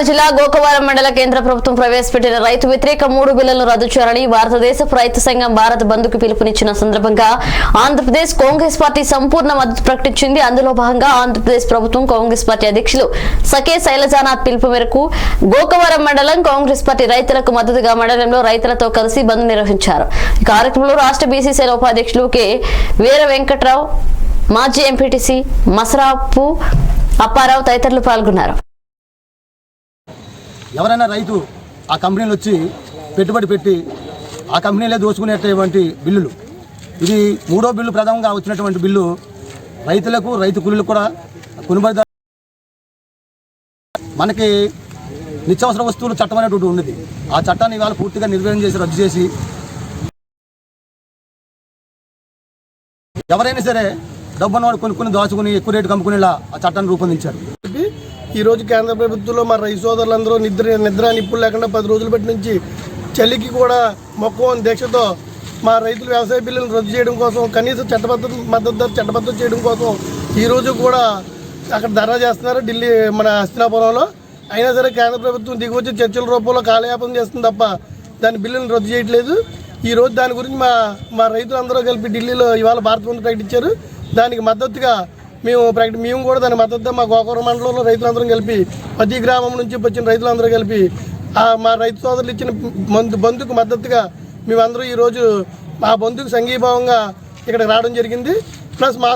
గోదావరి జిల్లా గోకవరం మండల కేంద్ర ప్రభుత్వం ప్రవేశపెట్టిన రైతు వ్యతిరేక మూడు బిల్లులను రద్దు చేయాలని భారతదేశ రైతు సంఘం భారత్ బంధుకు పిలుపునిచ్చిన సందర్భంగా ఆంధ్రప్రదేశ్ కాంగ్రెస్ పార్టీ సంపూర్ణ మద్దతు ప్రకటించింది. అందులో భాగంగా ఆంధ్రప్రదేశ్ ప్రభుత్వం కాంగ్రెస్ పార్టీ అధ్యక్షులు సకే శైలజానాథ్ పిలుపు మేరకు గోకవరం మండలం కాంగ్రెస్ పార్టీ రైతులకు మద్దతుగా మండలంలో రైతులతో కలిసి బంద్ నిర్వహించారు. ఈ కార్యక్రమంలో రాష్ట్ర బీసీసీల ఉపాధ్యక్షులు కె. వీర వెంకట్రావు మాజీ ఎంపీటీసీ మసరాపు అప్పారావు తదితరులు పాల్గొన్నారు. ఎవరైనా రైతు ఆ కంపెనీలు వచ్చి పెట్టుబడి పెట్టి ఆ కంపెనీలే దోచుకునేటటువంటి బిల్లులు. ఇది మూడో బిల్లు ప్రధానంగా వచ్చినటువంటి బిల్లు. రైతులకు రైతు కూలీలకు కూడా కొనుబడి మనకి నిత్యావసర వస్తువులు చట్టం అనేటువంటి ఉన్నది. ఆ చట్టాన్ని ఇవాళ పూర్తిగా నిర్వహణ చేసి రద్దు చేసి ఎవరైనా సరే డబ్బున్న వాడు కొనుక్కుని దాచుకుని ఎక్కువ రేటు కమ్ముకునేలా ఆ చట్టాన్ని రూపొందించారు. ఈరోజు కేంద్ర ప్రభుత్వంలో మా రైతు సోదరులందరూ నిద్ర నిద్ర నిప్పులు లేకుండా పది రోజులు బట్టి నుంచి చలికి కూడా మొక్కవని దీక్షతో మా రైతులు వ్యవసాయ బిల్లులను రద్దు చేయడం కోసం కనీస చట్టబద్ధ మద్దతు ధర చట్టబద్ధం చేయడం కోసం ఈరోజు కూడా అక్కడ ధర్నా చేస్తున్నారు ఢిల్లీ మన హస్తినాపురంలో. అయినా సరే కేంద్ర ప్రభుత్వం దిగువచ్చి చర్చల రూపంలో కాలయాపన చేస్తుంది తప్ప దాని బిల్లును రద్దు చేయట్లేదు. ఈరోజు దాని గురించి మా మా రైతులందరూ కలిపి ఢిల్లీలో ఇవాళ భారత బంద్ ప్రకటించారు. దానికి మద్దతుగా మేము ప్రకటి మేము కూడా దాని మద్దతుగా మా గోకవరం మండలంలో రైతులందరం కలిపి ప్రతి గ్రామం నుంచి వచ్చిన రైతులందరూ కలిపి మా రైతు సోదరులు ఇచ్చిన మందు బంధుకు మద్దతుగా మేమందరూ ఈరోజు మా బంధుకు సంఘీభావంగా ఇక్కడ రావడం జరిగింది. ప్లస్ మా